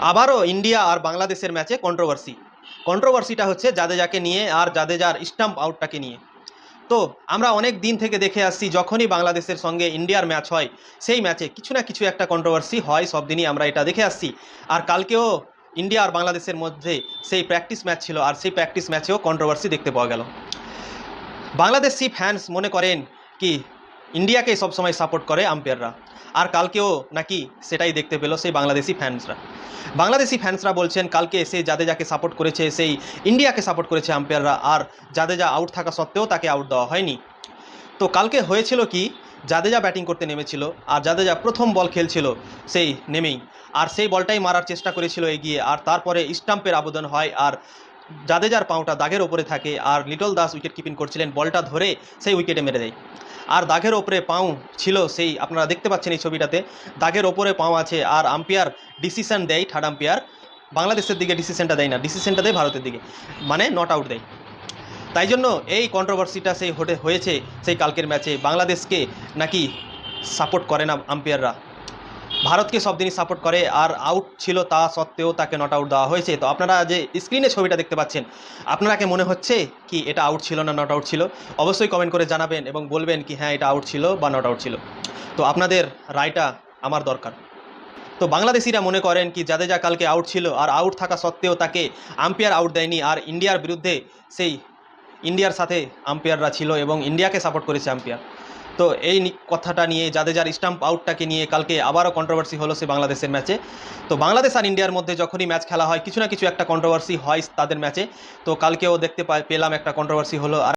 আবারও ইন্ডিয়া আর বাংলাদেশের ম্যাচে কন্ট্রোভার্সি কন্ট্রোভার্সিটা হচ্ছে জাদেজাকে নিয়ে আর জাদেজার স্টাম্প আউটটাকে নিয়ে। তো আমরা অনেক দিন থেকে দেখে আসছি, যখনই বাংলাদেশের সঙ্গে ইন্ডিয়ার ম্যাচ হয়, সেই ম্যাচে কিছু না কিছু একটা কন্ট্রোভার্সি হয়, সব দিনই আমরা এটা দেখে আসছি। আর কালকেও ইন্ডিয়া আর বাংলাদেশের মধ্যে সেই প্র্যাকটিস ম্যাচ ছিল, আর সেই প্র্যাকটিস ম্যাচেও কন্ট্রোভার্সি দেখতে পাওয়া গেল। বাংলাদেশি ফ্যান্স মনে করেন কি ইন্ডিয়াকে সবসময় সাপোর্ট করে আম্পায়াররা আর কালকেও নাকি সেটাই দেখতে পেল সেই বাংলাদেশি ফ্যান্সরা বাংলাদেশি ফ্যান্সরা বলছেন, কালকে সে জাদেজাকে সাপোর্ট করেছে, সেই ইন্ডিয়াকে সাপোর্ট করেছে আম্পায়াররা আর জাদেজা আউট থাকা সত্ত্বেও তাকে আউট দেওয়া হয়নি। তো কালকে হয়েছিল কি, জাদেজা ব্যাটিং করতে নেমেছিল, আর জাদেজা প্রথম বল খেলছিল, সেই নেমেই। আর সেই বলটাই মারার চেষ্টা করেছিল এগিয়ে, আর তারপরে স্টাম্পের আবেদন হয়, আর জাদেজার পাউটা দাগের ওপরে থাকে আর লিটল দাস উইকেট কিপিং করছিলেন, বলটা ধরে সেই উইকেটে মেরে দেয়। আর দাগের ওপরে পাও ছিল সেই, আপনারা দেখতে পাচ্ছেন এই ছবিটাতে, দাগের ওপরে পাও আছে আর আম্পায়ার ডিসিশন দেয় থার্ড আম্পায়ার বাংলাদেশের দিকে ডিসিশনটা দেয় না ডিসিশনটা দেয় ভারতের দিকে মানে নট আউট দেয়। তাই জন্য এই কন্ট্রোভার্সিটা সেই হয়েছে সেই কালকের ম্যাচে বাংলাদেশকে নাকি সাপোর্ট করে না আম্পায়াররা ভারতকে সব দিনই সাপোর্ট করে, আর আউট ছিল তা সত্ত্বেও তাকে নট আউট দেওয়া হয়েছে। তো আপনারা যে স্ক্রিনে ছবিটা দেখতে পাচ্ছেন আপনারাকে মনে হচ্ছে কি এটা আউট ছিল না নট আউট ছিল? অবশ্যই কমেন্ট করে জানাবেন এবং বলবেন কি হ্যাঁ এটা আউট ছিল বা নট আউট ছিল। তো আপনাদের রায়টা আমার দরকার। তো বাংলাদেশিরা মনে করেন কি জাদেজা কালকে আউট ছিল, আর আউট থাকা সত্ত্বেও তাকে আম্পায়ার আউট দেয়নি, আর ইন্ডিয়ার বিরুদ্ধে সেই ইন্ডিয়ার সাথে আম্পায়াররা ছিল এবং ইন্ডিয়াকে সাপোর্ট করেছে আম্পায়ার তো এই কথাটা নিয়ে জাদেজার স্টাম্প আউটটাকে নিয়ে কালকে আবারও কন্ট্রোভার্সি হলো সে বাংলাদেশের ম্যাচে তো বাংলাদেশ আর ইন্ডিয়ার মধ্যে যখনই ম্যাচ খেলা হয়, কিছু না কিছু একটা কন্ট্রোভার্সি হয় তাদের ম্যাচে তো কালকেও দেখতে পেলাম একটা কন্ট্রোভার্সি হলো আর